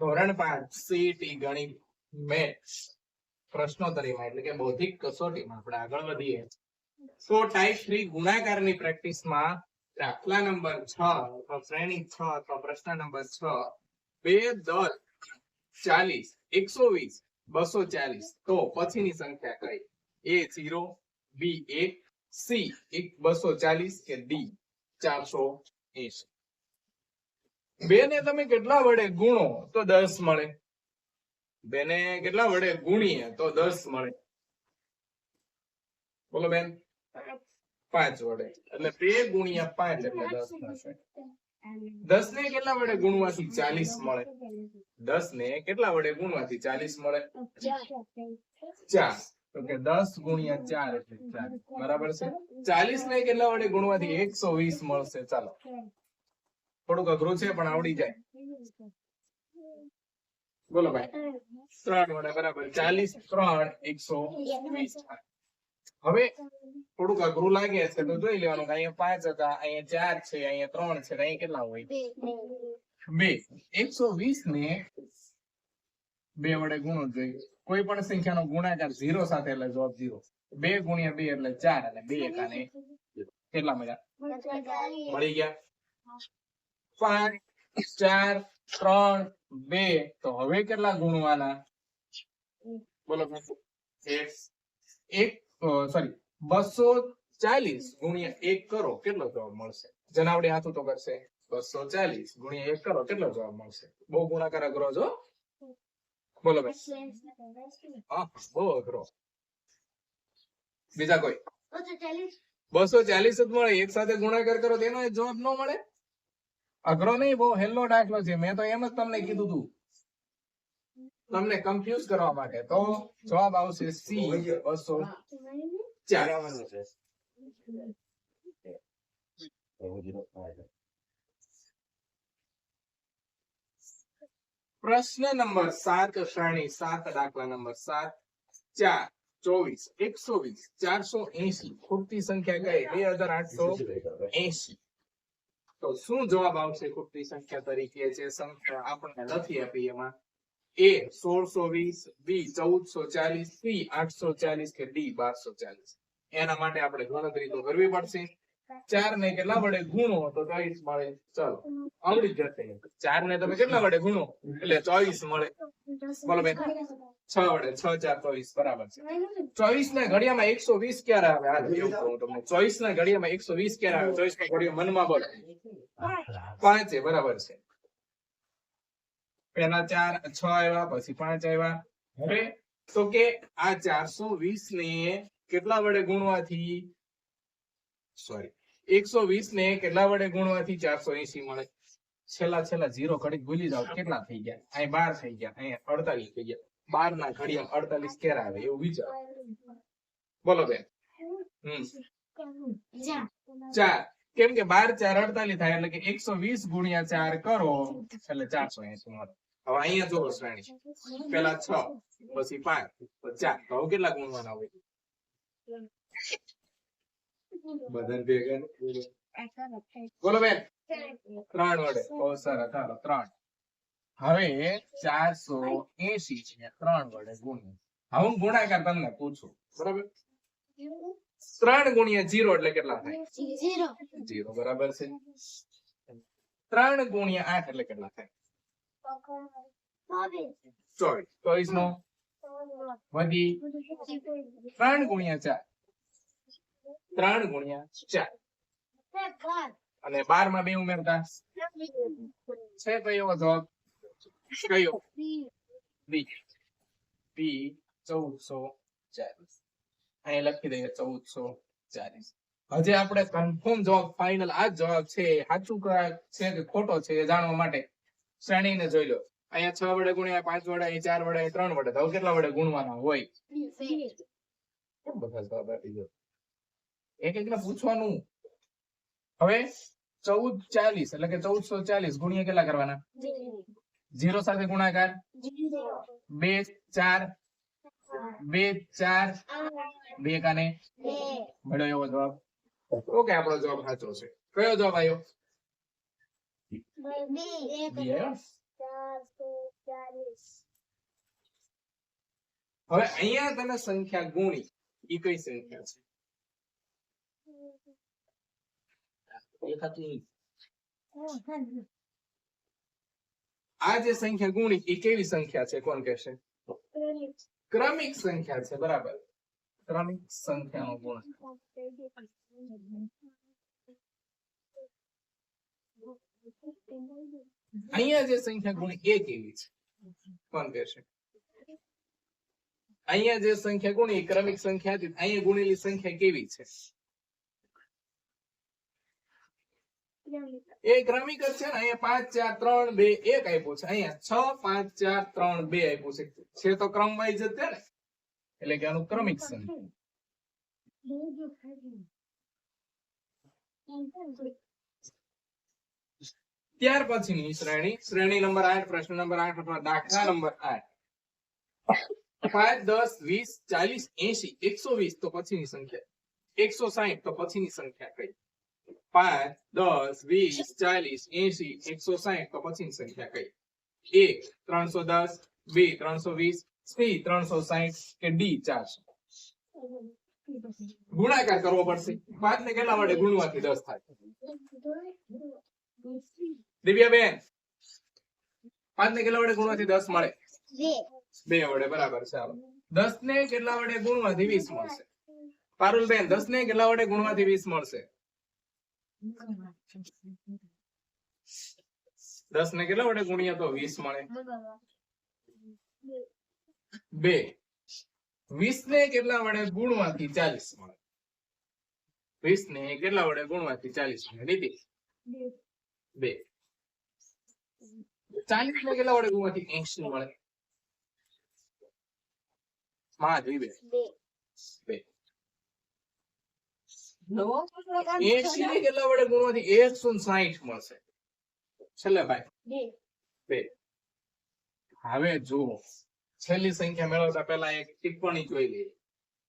ધોરણ પાંચ સીટી ગણિત મેથ્સ પ્રશ્નોત્તરીમાં, એટલે કે બૌદ્ધિક કસોટીમાં. આપણે આગળ વધીએ. તો ટાઈપ થ્રી ગુણાકારની પ્રેક્ટિસમાં દાખલા નંબર છ, અથવા શ્રેણી છ, અથવા પ્રશ્ન નંબર છ, બે, દસ, ચાલીસ, એકસો વીસ, બસો ચાલીસ. તો પછીની સંખ્યા કઈ? એ ઝીરો બી એક સી એક, બસો ચાલીસ, કે ડી ચારસો એસી બે ને તમે કેટલા વડે ગુણો તો દસ મળે. બે ને કેટલા વડે ગુણીએ તો દસ મળે. બોલો બેન. પાંચ વડે. એટલે બે ગુણ્યા પાંચ એટલે દસ થશે. દસ ને કેટલા વડે ગુણવાથી ચાલીસ મળે? દસ ને કેટલા વડે ગુણવાથી ચાલીસ મળે? ચાર. તો કે દસ ગુણ્યા ચાર એટલે ચાર. બરાબર છે? ચાલીસ ને કેટલા વડે ગુણવાથી એકસો વીસ મળશે? ચાલો. થોડુંક અઘરું છે, પણ આવડી જાય. બોલો ભાઈ. ત્રણ વડે બરાબર. ચાલીસ, ત્રણ, એકસો વીસ. હવે થોડુંક અઘરું લાગે છે, તો જોઈ લેવાનું કે અહીંયા પાંચ હતા, અહીંયા ચાર છે, અહીંયા ત્રણ છે અહીંયા કેટલા હોય? બે. એકસો વીસ ને બે વડે ગુણો જોઈએ. કોઈ પણ સંખ્યાનો ગુણાકાર ઝીરો સાથે એટલે જવાબ ઝીરો. બે ગુણ્યા બે એટલે ચાર અને બે એકાને કેટલા મળ્યા? મળી ગયા? પાંચ ચાર ત્રણ બે. તો હવે કેટલા ગુણવાના બોલો એક સોરી બસો ચાલીસ ગુણ્યા એક કરો કેટલો જવાબ મળશે? જનાવડી હાથું તો કરશે. બસો ચાલીસ ગુણ્યા એક કરો કેટલો જવાબ મળશે? બહુ ગુણાકાર અઘરો છો? બોલો ભાઈ બહુ અઘરો. બીજા કોઈ? બસો ચાલીસ. જ મળે એક સાથે ગુણાકાર કરો તેનો જવાબ ન મળે? અઘરો નહીં બહુ હેલ્લો દાખલો છે મેં તો એમ જ તમને કીધું તું તમને કન્ફ્યુઝ કરવા માટે તો જવાબ આવશે સી બસો ચાર પ્રશ્ન નંબર સાત શ્રેણી સાત દાખલા નંબર સાત ચાર ચોવીસ એકસો વીસ ચારસો એસી ખૂટતી સંખ્યા કઈ બે હજાર આઠસો એસી તો શું જવાબ આવશે ખૂટતી સંખ્યા તરીકે જે સંખ્યા આપણને લખી આપી એમાં? એ સોળસો વીસ બી ચૌદસો ચાલીસ સી આઠસો ચાલીસ કે ડી બારસો ચાલીસ? એના માટે આપણે ગણતરી તો કરવી પડશે. ચાર ને કેટલા વડે ગુણો? તો ચોવીસ મળે. ચલો આવડી જશે. ચાર ને તમે કેટલા વડે ગુણો? એટલે ચોવીસ મળે. બોલો બેન. છ વડે છ ચાર ચોવીસ બરાબર છે. ચોવીસ ના ઘડિયામાં એકસો વીસ ક્યારે આવે? આ એવું કહું તમને. ચોવીસ ના ઘડિયામાં એકસો વીસ ક્યારે આવે? ચોવીસ ના ઘડિયો મનમાં બોલો. પાંચે. બરાબર છે. પેલા ચાર છ આવ્યા પછી પાંચ આવ્યા. તો કે આ ચારસો વીસ ને કેટલા વડે ગુણવાથી? સોરી એકસો વીસ ને કેટલા વડે ગુણવાથી ચારસો એસી મળે? છેલ્લા છેલ્લા ઝીરો કડીક ભૂલી જાવ કેટલા થઈ ગયા? અહીં બાર થઈ ગયા અહીંયા અડતાલીસ થઈ ગયા. બાર ના ઘડિયા અડતાલીસ કેરા આવે એવું વિચાર. બોલો બેન. ચાર. કેમ કે બાર, ચાર, અડતાલીસ થાય એટલે કે એકસો વીસ ગુણ્યા ચાર કરો, એટલે ચારસો એસી મળે. હવે અહીંયા જોવો શ્રેણી પેલા છ, પછી પાંચ ચાર. તો હવે કેટલા ગુણવાના હોય? બધા ભેગા બોલો બેન. ત્રણ વડે. બહુ સરસ. ચાલો ત્રણ. હવે ચારસો એસી છે ત્રણ વડે ગુણ્યા. હવે હું ગુણાકાર તમને પૂછું બરાબર? ત્રણ ગુણ્યા જીરો એટલે કેટલા થાય? જીરો. બરાબર છે. ત્રણ ગુણ્યા આઠ એટલે કેટલા થાય? ચોવીસ. ચોવીસ નો વધી. ત્રણ ગુણ્યા ચાર. ત્રણ ગુણ્યા ચાર. અને બારમાં બે ઉમેરતા? છે કયો જવાબ. કયો બી બી ચૌદસો ચાલીસ અહીં લખી દઈએ ચૌદસો ચાલીસ હજી આપણે કન્ફર્મ જવાબ ફાઇનલ આ જવાબ છે. સાચું છે કે ખોટો છે એ જાણવા માટે. શ્રેણીને જોઈ લો. અહીંયા છ વડે ગુણ્યા પાંચ વડે અહીં ચાર વડે અહીં ત્રણ વડે. તો કેટલા વડે ગુણવાના હોય? બધા જવાબ આપી દો? એક એક ને પૂછવાનું. હવે ચૌદ ચાલીસ એટલે કે ચૌદસો ચાલીસ ગુણ્યા કેટલા કરવાના? ઝીરો સાથે ગુણાકાર? બે ચાર. બે ચાર. બે કાને? મળ્યો એવો જવાબ. ઓકે આપણો જવાબ સાચો છે. કયો જવાબ આવ્યો હવે અહીંયા તને સંખ્યા ગુણી એ કઈ સંખ્યા છે? એકાદ આ જે સંખ્યા ગુણી એ કેવી સંખ્યા છે? કોણ કહેશે? ક્રમિક સંખ્યા છે, બરાબર. ક્રમિક સંખ્યાનો ગુણ અહીંયા જે સંખ્યા ગુણ એ કેવી છે? કોણ કહેશે? અહીંયા જે સંખ્યા ગુણી એ ક્રમિક સંખ્યા હતી. અહીંયા ગુણેલી સંખ્યા કેવી છે? એ ક્રમિક જ ત્યાર પછીની શ્રેણી. શ્રેણી નંબર આઠ, પ્રશ્ન નંબર આઠ અથવા દાખલા નંબર આઠ. પાંચ, દસ, વીસ, ચાલીસ એસી એકસો વીસ તો પછીની સંખ્યા. એકસો સાહીઠ તો પછીની સંખ્યા કઈ? પાંચ દસ વીસ ચાલીસ એસી એકસો સાહીઠ તો પછીની સંખ્યા કઈ. એક ત્રણસો દસ બે ત્રણસો વીસ સી ત્રણસો સાહીઠ કે ડી ચારસો. ગુણાકાર કરવો પડશે. પાંચ ને કેટલા વડે ગુણવાથી દસ થાય? દિવ્યાબેન પાંચ ને કેટલા વડે ગુણવાથી દસ મળે? બે. વડે બરાબર ચાલો. દસ ને કેટલા વડે ગુણવાથી વીસ મળશે? પારુલબેન દસ ને કેટલા વડે ગુણવાથી વીસ મળશે? દસ ને કેટલા વડે ગુણ્યા તો વીસ મળે? બે. વીસ ને કેટલા વડે ગુણવાથી ચાલીસ મળે? વીસ ને કેટલા વડે ગુણવાથી ચાલીસ મળે? લીધી બે. ચાલીસ ને કેટલા વડે ગુણવાથી એસી મળે? માં જોઈ બે. બે. એંશી ને કેટલા વડે ગુણવાથી એકસો સાહીઠ મળશે? છેલ્લે ભાઈ. બે. હવે જુઓ. છેલ્લી સંખ્યા મેળવતા પહેલા એક ટિપ્પણી જોઈ લઈએ.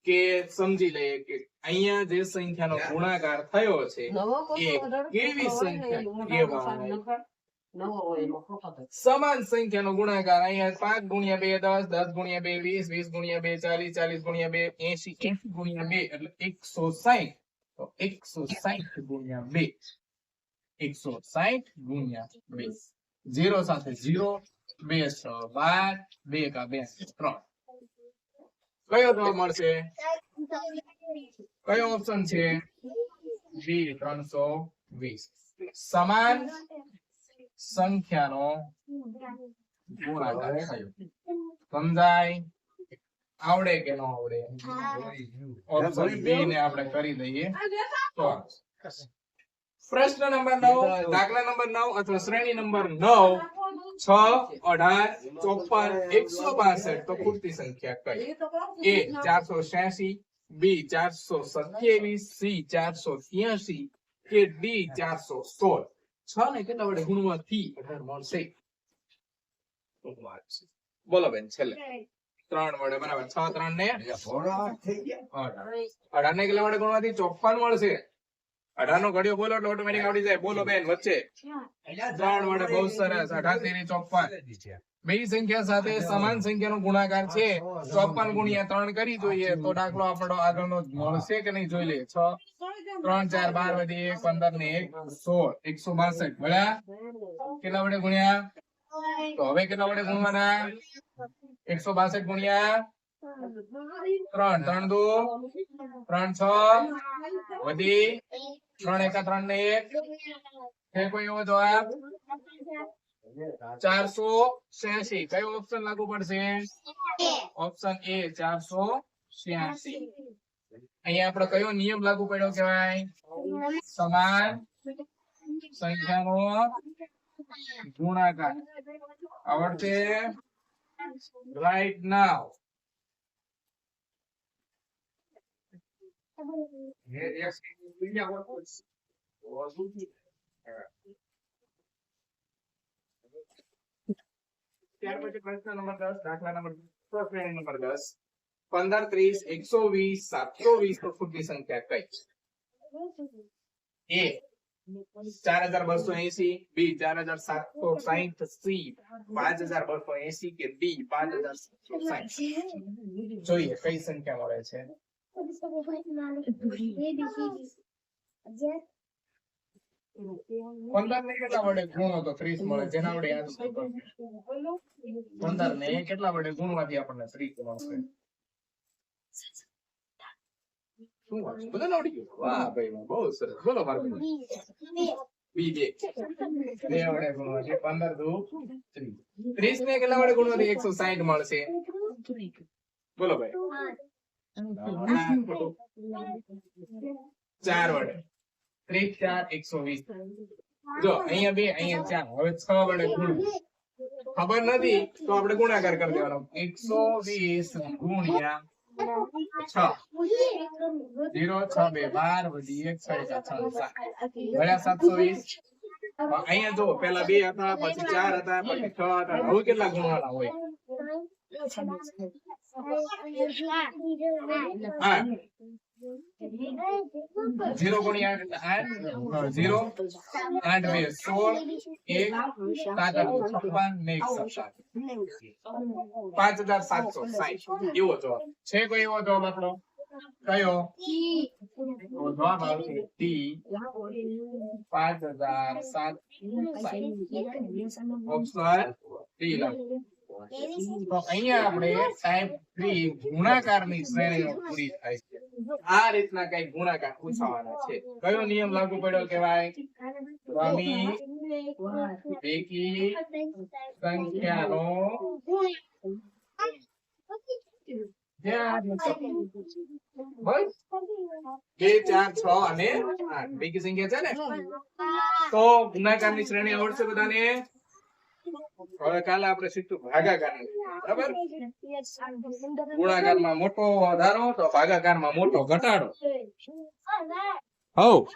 કે સમજી લઈએ કે અહીંયા જે સંખ્યાનો ગુણાકાર થયો છે કેવી સંખ્યા? સમાન સંખ્યાનો ગુણાકાર અહીંયા પાંચ ગુણ્યા બે દસ દસ ગુણ્યા બે વીસ વીસ ગુણ્યા બે ચાલીસ ચાલીસ ગુણ્યા બે એસી એસી ગુણ્યા બે એટલે એકસો સાહીઠ તો એકસો સાહીઠ ગુણ્યા બે. એકસો સાહીઠ ગુણ્યા બે. ઝીરો સાથે ઝીરો, બે છ બાર, બે કા બે ત્રણ. કયો જવાબ મળશે? કયો ઓપ્શન છે? બી, ત્રણસો વીસ. સમાન સંખ્યાનો ગુણાકાર થયો. સમજાય? આવડે કે ન આવડે ઓપ્શન બી ને આપણે કરી દઈએ. તો પ્રશ્ન નંબર નવ દાખલા નંબર નવ અથવા શ્રેણી નંબર નવ છ અઢાર ચોપન એકસો બાસઠ તો પૂરતી સંખ્યા કઈ? એ ચારસો છ્યાસી બી ચારસો સત્યાવીસ સી ચારસો ત્યાસી કે ડી ચારસો સોળ. છ ને કેટલા વડે ગુણવાથી અઢાર મળશે? બોલો બેન છેલ્લે. ત્રણ વડે બરાબર. છ ત્રણ ને અઢાર. ને કેટલા વડે ગુણવાથી? ચોપ્પન મળશે. અઢાર નો ઘડિયો બોલો એટલે ઓટોમેટિક આવડી જાય. બોલો બેન વચ્ચે. ત્રણ વડે બહુ સરસ. અઢાર તેરી ચોપ્પન. બે સંખ્યા સાથે સમાન સંખ્યાનો ગુણાકાર છે. ચોપન ગુણ્યા ત્રણ કરી જોઈએ તો દાખલો આપણો આગળનો મળશે કે નહીં જોઈ લે? છ ત્રણ ચાર બાર વધી એક પંદર ને એક સોળ. એકસો બાસઠ. મળ્યા? કેટલા વડે ગુણ્યા? તો હવે કેટલા વડે ગુણવાના? એકસો બાસઠ ગુણ્યા ત્રણ. ત્રણ દુ. ત્રણ છ. વધી. ત્રણ એકા ત્રણ ને એક. છે કોઈ એવો જવાબ? ચારસો છ્યાસી. કયો ઓપ્શન લાગુ પડશે? ઓપ્શન એ ચારસો છ્યાસી. અહીંયા આપડે કયો નિયમ લાગુ પડ્યો કેવાય સમાન સંખ્યાનો ગુણાકાર. આવડશે રાઈટ નાવ ત્યાર પછી પ્રશ્ન નંબર દસ દાખલા નંબર શ્રેણી નંબર દસ પંદર ત્રીસ એકસો વીસ સાતસો વીસ તો ખુદની સંખ્યા કઈ એ ચાર હજાર બસો એસી બી ચાર હજાર સાતસો સાહીઠ સી પાંચ હજાર બસો એસી કે ડી પાંચ હજાર જોઈએ, કઈ સંખ્યા મળે છે? પંદર ને કેટલા વડે ગુણો તો ત્રીસ મળે, જેના વડે પંદર ને કેટલા વડે ગુણવાથી આપણને ત્રીસ મળશે? શું વાત છે? બધાને આવડી ગયું વાહ ભાઈ વાહ બહુ સરસ બોલો ભાર્ગવી બી બે બે વડે ગુણવાથી પંદર દુ ત્રીસ ત્રીસ ને કેટલા વડે ગુણવાથી એકસો સાહીઠ મળશે બોલો ભાઈ ચાર વડે ત્રીસ ચાર એકસો વીસ જો અહીંયા બે અહીંયા ચાર હવે છ વડે ગુણ ખબર નથી તો આપણે ગુણાકાર કરી દેવાનો એકસો વીસ ગુણ્યા છ જીરો છ બે બાર વધી એક છ એકા છ ભર્યા સાતસો વીસ અહીંયા જો પેલા બે હતા પછી ચાર હતા પછી છ હતા હવે કેટલા ગુણવાના હોય આઠ જીરો ગુણ્યા આઠ એટલે આઠ. બે સોળ એક સાત છપ્પન ને પાંચ હજાર સાતસો સાહીઠ એવો જવાબ. છે કોઈ એવો જવાબ આપણો? કયો? જવાબ આવશે. ટી. પાંચ હજાર સાત ઓપ્શન ટી લખો. તો અહીંયા આપણે ટાઈપ થ્રી ગુણાકારની શ્રેણીઓ પૂરી થાય છે. આ રીતના કઈ ગુણાકાર પૂછવાના છે. કયો નિયમ લાગુ પડ્યો કેવાય સ્વામી સંખ્યાનો બે, ચાર, છ અને આઠ. બેકી સંખ્યા છે ને? તો ગુણાકારની શ્રેણી આવડશે બધાને? હવે કાલે આપણે સીધું ભાગાકાર બરાબર? ગુણાકારમાં મોટો વધારો તો ભાગાકારમાં મોટો ઘટાડો. હવ.